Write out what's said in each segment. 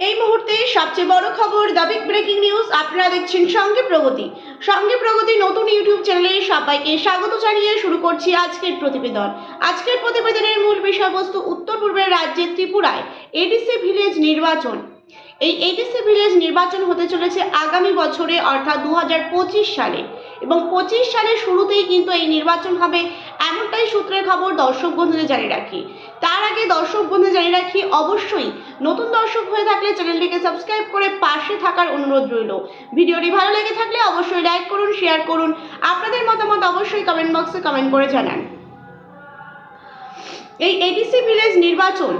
এই মুহূর্তে সবচেয়ে বড় খবর দ্য বিগ ব্রেকিং নিউজ আপনারা দেখছেন সঙ্গে প্রগতি। সঙ্গে প্রগতি নতুন ইউটিউব চ্যানেলে সবাইকে স্বাগত জানিয়ে শুরু করছি আজকের প্রতিবেদন। আজকের প্রতিবেদনের মূল বিষয়বস্তু উত্তর পূর্বের রাজ্যের ত্রিপুরায় এডিসি ভিলেজ নির্বাচন। এই এডিসি ভিলেজ নির্বাচন হতে চলেছে আগামী বছরে, অর্থাৎ দু হাজার পঁচিশ সালে। এবং পঁচিশ সালের শুরুতেই কিন্তু এই নির্বাচন হবে এমনটাই সূত্রের খবর দর্শক বন্ধুদের জানিয়ে রাখি। তার আগে দর্শক বন্ধু জানিয়ে রাখি, অবশ্যই নতুন দর্শক হয়ে থাকলে চ্যানেলটিকে সাবস্ক্রাইব করে পাশে থাকার অনুরোধ রইল। ভিডিওটি ভালো লেগে থাকলে অবশ্যই লাইক করুন, শেয়ার করুন। আপনাদের মতামত অবশ্যই কমেন্ট বক্সে কমেন্ট করে জানান। এই এডিসি ভিলেজ নির্বাচন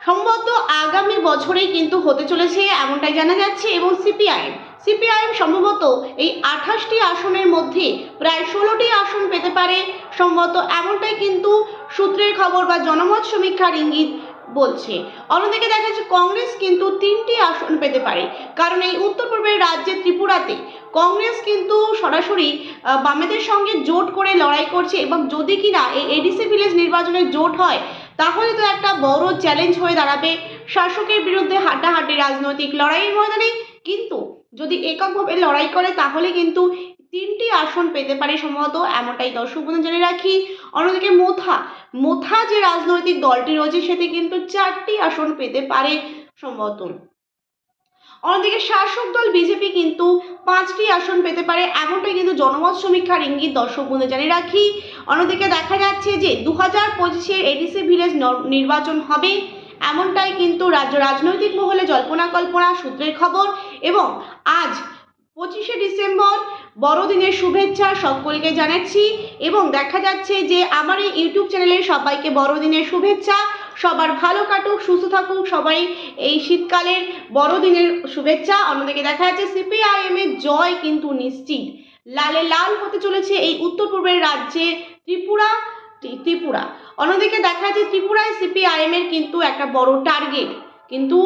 সম্ভবত আগামী বছরেই কিন্তু হতে চলেছে, এমনটাই জানা যাচ্ছে এবং সিপিআইএম সিপিআইএম সম্ভবত এই আঠাশটি আসনের মধ্যে প্রায় ষোলোটি আসন পেতে পারে। সম্ভবত এমনটাই কিন্তু সূত্রের খবর বা জনমত সমীক্ষার ইঙ্গিত বলছে। অন্যদিকে দেখা যাচ্ছে কংগ্রেস কিন্তু তিনটি আসন পেতে পারে। কারণ এই উত্তর পূর্বের রাজ্যে ত্রিপুরাতে কংগ্রেস কিন্তু সরাসরি বামেদের সঙ্গে জোট করে লড়াই করছে এবং যদি কিনা এই এডিসি ভিলেজ নির্বাচনে জোট হয়, তাহলে তো একটা বড় চ্যালেঞ্জ হয়ে দাঁড়াবে। শাসকের বিরুদ্ধে হাড্ডাহাড্ডি রাজনৈতিক লড়াইয়ের ময়দানে কিন্তু যদি এককভাবে লড়াই করে, তাহলে কিন্তু তিনটি আসন পেতে পারে সম্ভবত। এমনটাই দর্শক বন্ধু জেনে রাখি। অন্যদিকে মোথা। মোথা যে রাজনৈতিক দলটি রয়েছে, সেটি কিন্তু চারটি আসন পেতে পারে সম্ভবত। অন্যদিকে শাসক দল বিজেপি কিন্তু পাঁচটি আসন পেতে পারে, এমনটাই কিন্তু জনমত সমীক্ষার ইঙ্গিত দর্শক বন্ধু জানিয়ে রাখি। অন্যদিকে দেখা যাচ্ছে যে দু হাজার পঁচিশের এডিসি ভিলেজ নির্বাচন হবে, এমনটাই কিন্তু রাজ্য রাজনৈতিক মহলে জল্পনা কল্পনা সূত্রের খবর। এবং আজ পঁচিশে ডিসেম্বর, বড়দিনের শুভেচ্ছা সকলকে জানাচ্ছি এবং দেখা যাচ্ছে যে আমার এই ইউটিউব চ্যানেলে সবাইকে বড়দিনের শুভেচ্ছা। সবার ভালো কাটুক, সুস্থ থাকুক, সবাই এই শীতকালের বড়দিনের শুভেচ্ছা। অন্যদিকে দেখা যাচ্ছে সিপিআইএম এর জয় কিন্তু নিশ্চিত। লালে লাল হতে চলেছে এই উত্তর পূর্বের রাজ্যে ত্রিপুরা ত্রিপুরা। অন্যদিকে দেখা যাচ্ছে ত্রিপুরায় সিপিআইএম এর কিন্তু একটা বড় টার্গেট কিন্তু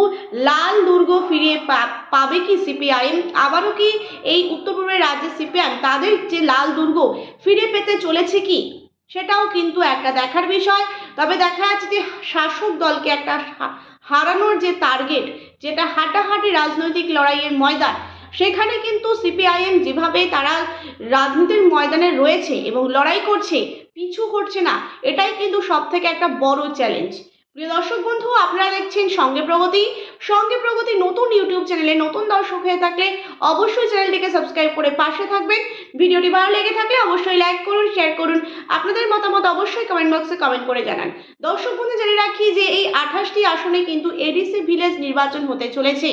লাল দুর্গ ফিরিয়ে পাবে কি সিপিআইএম আবারও কি এই উত্তর পূর্বের রাজ্যের সিপিআইএম তাদের যে লাল দুর্গ ফিরে পেতে চলেছে কি? সেটাও কিন্তু একটা দেখার বিষয়। তবে দেখা যাচ্ছে যে শাসক দলকে একটা হারানোর যে টার্গেট যেটা হাঁটাহাঁটি রাজনৈতিক লড়াইয়ের ময়দান, সেখানে কিন্তু সিপিআইএম যেভাবে তারা রাজনীতির ময়দানে রয়েছে এবং লড়াই করছে, পিছু করছে না, এটাই কিন্তু সব থেকে একটা বড় চ্যালেঞ্জ প্রিয় দর্শক বন্ধু, আপনারা দেখছেন সঙ্গে প্রগতি। সঙ্গে প্রগতি নতুন ইউটিউব চ্যানেলে নতুন দর্শক হয়ে থাকলে অবশ্যই চ্যানেলটিকে সাবস্ক্রাইব করে পাশে থাকবেন। ভিডিওটি ভালো লেগে থাকলে অবশ্যই লাইক করুন, শেয়ার করুন। আপনাদের মতামত অবশ্যই কমেন্ট বক্সে কমেন্ট করে জানান। দর্শক বন্ধু, জেনে রাখি যে এই আঠাশটি আসনে কিন্তু এডিসি ভিলেজ নির্বাচন হতে চলেছে।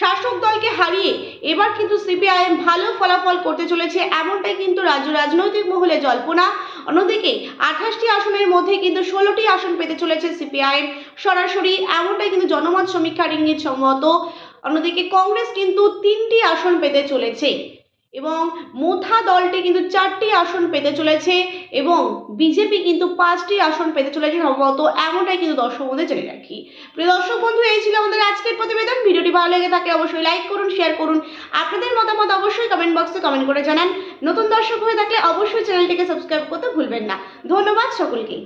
শাসক দলকে হারিয়ে এবার কিন্তু সিপিআইএম ভালো ফলাফল করতে চলেছে, এমনটাই কিন্তু রাজ্য রাজনৈতিক মহলে জল্পনা। অন্যদিকে আঠাশটি আসনের মধ্যে কিন্তু ষোলোটি আসন পেতে চলেছে সিপিআইএম সরাসরি এমনটাই কিন্তু জনমত সমীক্ষার ইঙ্গিত সম্মত অন্যদিকে কংগ্রেস কিন্তু তিনটি আসন পেতে চলেছে। এবং মোথা দলটি কিন্তু চারটি আসন পেতে চলেছে এবং বিজেপি কিন্তু পাঁচটি আসন পেতে চলেছে সম্ভবত এমনটাই কিন্তু দর্শক বন্ধু জেনে রাখি। প্রিয় দর্শক বন্ধু, এই ছিল আমাদের আজকের প্রতিবেদন। ভিডিওটি ভালো লেগে থাকলে অবশ্যই লাইক করুন শেয়ার করুন। আপনাদের মতামত অবশ্যই কমেন্ট বক্সে কমেন্ট করে জানান। নতুন দর্শক হয়ে থাকলে অবশ্যই চ্যানেলটিকে সাবস্ক্রাইব করতে ভুলবেন না। ধন্যবাদ সকলকে।